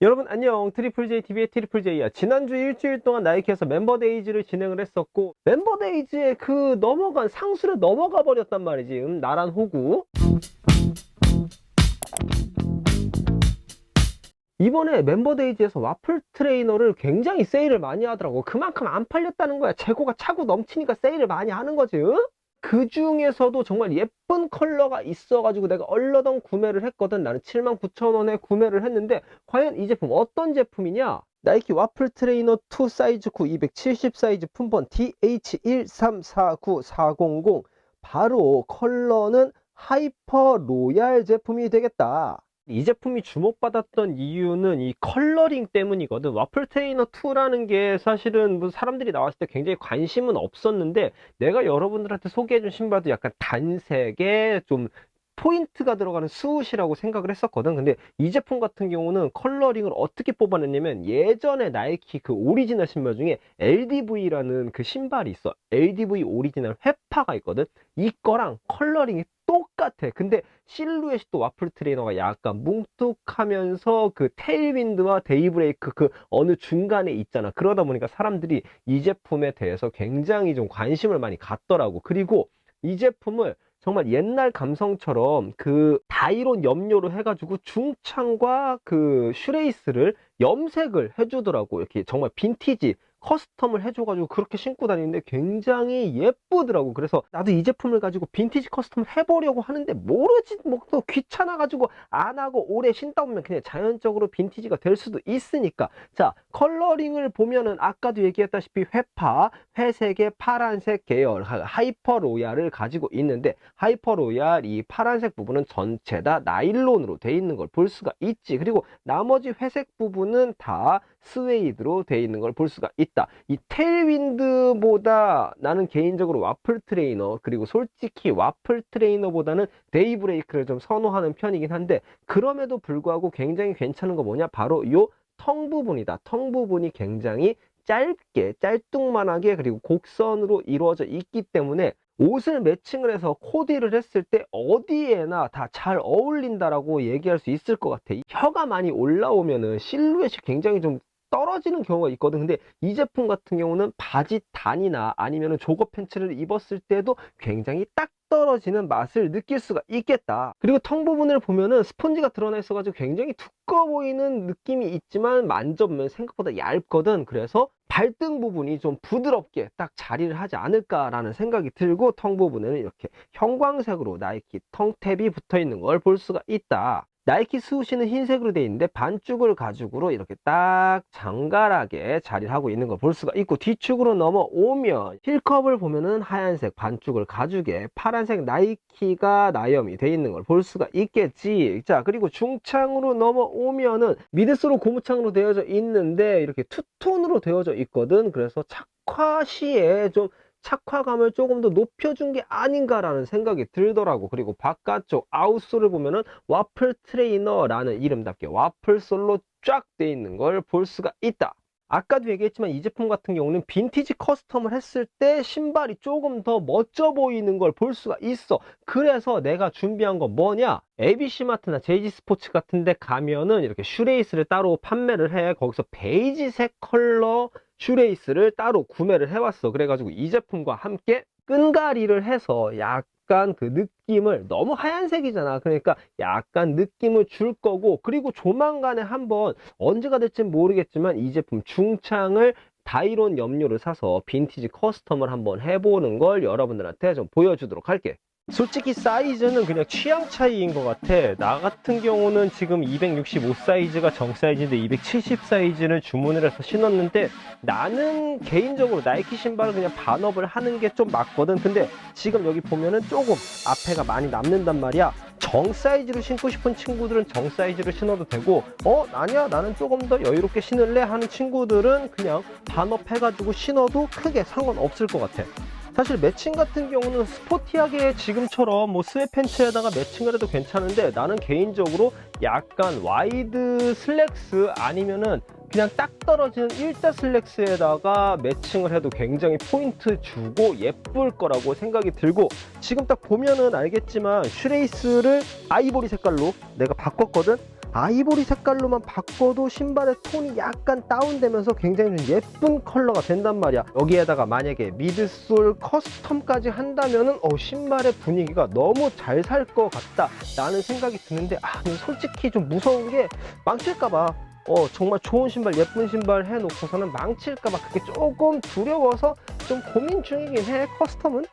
여러분 안녕. 트리플 J TV의 트리플 J야. 지난주 일주일 동안 나이키에서 멤버 데이즈를 진행을 했었고 멤버 데이즈의 그 넘어간 상수를 넘어가 버렸단 말이지. 음, 나란 호구. 이번에 멤버 데이즈에서 와플 트레이너를 굉장히 세일을 많이 하더라고. 그만큼 안 팔렸다는 거야. 재고가 차고 넘치니까 세일을 많이 하는 거지 응? 그 중에서도 정말 예쁜 컬러가 있어가지고 내가 얼러덩 구매를 했거든. 나는 79,000원에 구매를 했는데 과연 이 제품 어떤 제품이냐? 나이키 와플 트레이너 2 사이즈 9 270 사이즈 품번 DH1349400 바로 컬러는 하이퍼 로얄 제품이 되겠다 이 제품이 주목받았던 이유는 이 컬러링 때문이거든. 와플 트레이너 2라는 게 사실은 뭐 사람들이 나왔을 때 굉장히 관심은 없었는데 내가 여러분들한테 소개해준 신발도 약간 단색에 좀 포인트가 들어가는 스우시라고 생각을 했었거든. 근데 이 제품 같은 경우는 컬러링을 어떻게 뽑아냈냐면 예전에 나이키 그 오리지널 신발 중에 LDV라는 그 신발이 있어. LDV 오리지널 회파가 있거든. 이 거랑 컬러링이 똑같아. 근데 실루엣이 또 와플 트레이너가 약간 뭉툭하면서 그 테일윈드와 데이브레이크 그 어느 중간에 있잖아. 그러다 보니까 사람들이 이 제품에 대해서 굉장히 좀 관심을 많이 갖더라고. 그리고 이 제품을 정말 옛날 감성처럼 그 다이론 염료로 해가지고 중창과 그 슈레이스를 염색을 해주더라고. 이렇게 정말 빈티지 커스텀을 해줘가지고 그렇게 신고 다니는데 굉장히 예쁘더라고. 그래서 나도 이 제품을 가지고 빈티지 커스텀 해보려고 하는데 모르지 뭐 또 귀찮아가지고 안 하고 오래 신다 보면 그냥 자연적으로 빈티지가 될 수도 있으니까. 자 컬러링을 보면은 아까도 얘기했다시피 회파, 회색의 파란색 계열 하이퍼 로얄을 가지고 있는데 하이퍼 로얄 이 파란색 부분은 전체 다 나일론으로 돼 있는 걸 볼 수가 있지. 그리고 나머지 회색 부분은 다 스웨이드로 돼 있는 걸 볼 수가 있다. 이 테일윈드보다 나는 개인적으로 와플 트레이너 그리고 솔직히 와플 트레이너보다는 데이브레이크를 좀 선호하는 편이긴 한데 그럼에도 불구하고 굉장히 괜찮은 거 뭐냐? 바로 요 텅 부분이다. 텅 부분이 굉장히 짧게 짤뚱만하게 그리고 곡선으로 이루어져 있기 때문에 옷을 매칭을 해서 코디를 했을 때 어디에나 다 잘 어울린다라고 얘기할 수 있을 것 같아. 이 혀가 많이 올라오면은 실루엣이 굉장히 좀 떨어지는 경우가 있거든. 근데 이 제품 같은 경우는 바지 단이나 아니면은 조거 팬츠를 입었을 때도 굉장히 딱 떨어지는 맛을 느낄 수가 있겠다. 그리고 텅 부분을 보면은 스펀지가 드러나 있어가지고 굉장히 두꺼워 보이는 느낌이 있지만 만져보면 생각보다 얇거든. 그래서 발등 부분이 좀 부드럽게 딱 자리를 하지 않을까라는 생각이 들고 텅 부분에는 이렇게 형광색으로 나이키 텅탭이 붙어 있는 걸 볼 수가 있다. 나이키 스우시는 흰색으로 되어 있는데 반죽을 가죽으로 이렇게 딱 장갈하게 자리를 하고 있는 걸 볼 수가 있고 뒤축으로 넘어오면 힐컵을 보면은 하얀색 반죽을 가죽에 파란색 나이키가 나염이 되어 있는 걸 볼 수가 있겠지. 자 그리고 중창으로 넘어오면은 미드스로 고무창으로 되어져 있는데 이렇게 투톤으로 되어져 있거든. 그래서 착화 시에 좀 착화감을 조금 더 높여준 게 아닌가라는 생각이 들더라고. 그리고 바깥쪽 아웃솔을 보면은 와플 트레이너라는 이름답게 와플 솔로 쫙 돼 있는 걸 볼 수가 있다. 아까도 얘기했지만 이 제품 같은 경우는 빈티지 커스텀을 했을 때 신발이 조금 더 멋져 보이는 걸 볼 수가 있어. 그래서 내가 준비한 건 뭐냐? ABC마트나 JG 스포츠 같은 데 가면은 이렇게 슈레이스를 따로 판매를 해. 거기서 베이지색 컬러 슈레이스를 따로 구매를 해왔어. 그래가지고 이 제품과 함께 끈가리를 해서 약간 그 느낌을 너무 하얀색이잖아. 그러니까 약간 느낌을 줄 거고 그리고 조만간에 한번 언제가 될지는 모르겠지만 이 제품 중창을 다이론 염료를 사서 빈티지 커스텀을 한번 해보는 걸 여러분들한테 좀 보여주도록 할게. 솔직히 사이즈는 그냥 취향 차이인 것 같아. 나 같은 경우는 지금 265 사이즈가 정 사이즈인데 270 사이즈를 주문을 해서 신었는데 나는 개인적으로 나이키 신발을 그냥 반업을 하는 게 좀 맞거든. 근데 지금 여기 보면은 조금 앞에가 많이 남는단 말이야. 정 사이즈로 신고 싶은 친구들은 정 사이즈로 신어도 되고 어 아니야 나는 조금 더 여유롭게 신을래 하는 친구들은 그냥 반업해가지고 신어도 크게 상관없을 것 같아. 사실 매칭 같은 경우는 스포티하게 지금처럼 뭐 스웨 팬츠에다가 매칭을 해도 괜찮은데 나는 개인적으로 약간 와이드 슬랙스 아니면은 그냥 딱 떨어지는 일자 슬랙스에다가 매칭을 해도 굉장히 포인트 주고 예쁠 거라고 생각이 들고 지금 딱 보면은 알겠지만 슈레이스를 아이보리 색깔로 내가 바꿨거든 아이보리 색깔로만 바꿔도 신발의 톤이 약간 다운되면서 굉장히 좀 예쁜 컬러가 된단 말이야. 여기에다가 만약에 미드솔 커스텀까지 한다면은 어 신발의 분위기가 너무 잘 살 것 같다 라는 생각이 드는데 아 솔직히 좀 무서운 게 망칠까봐. 어 정말 좋은 신발 예쁜 신발 해놓고서는 망칠까봐 그게 조금 두려워서 좀 고민 중이긴 해 커스텀은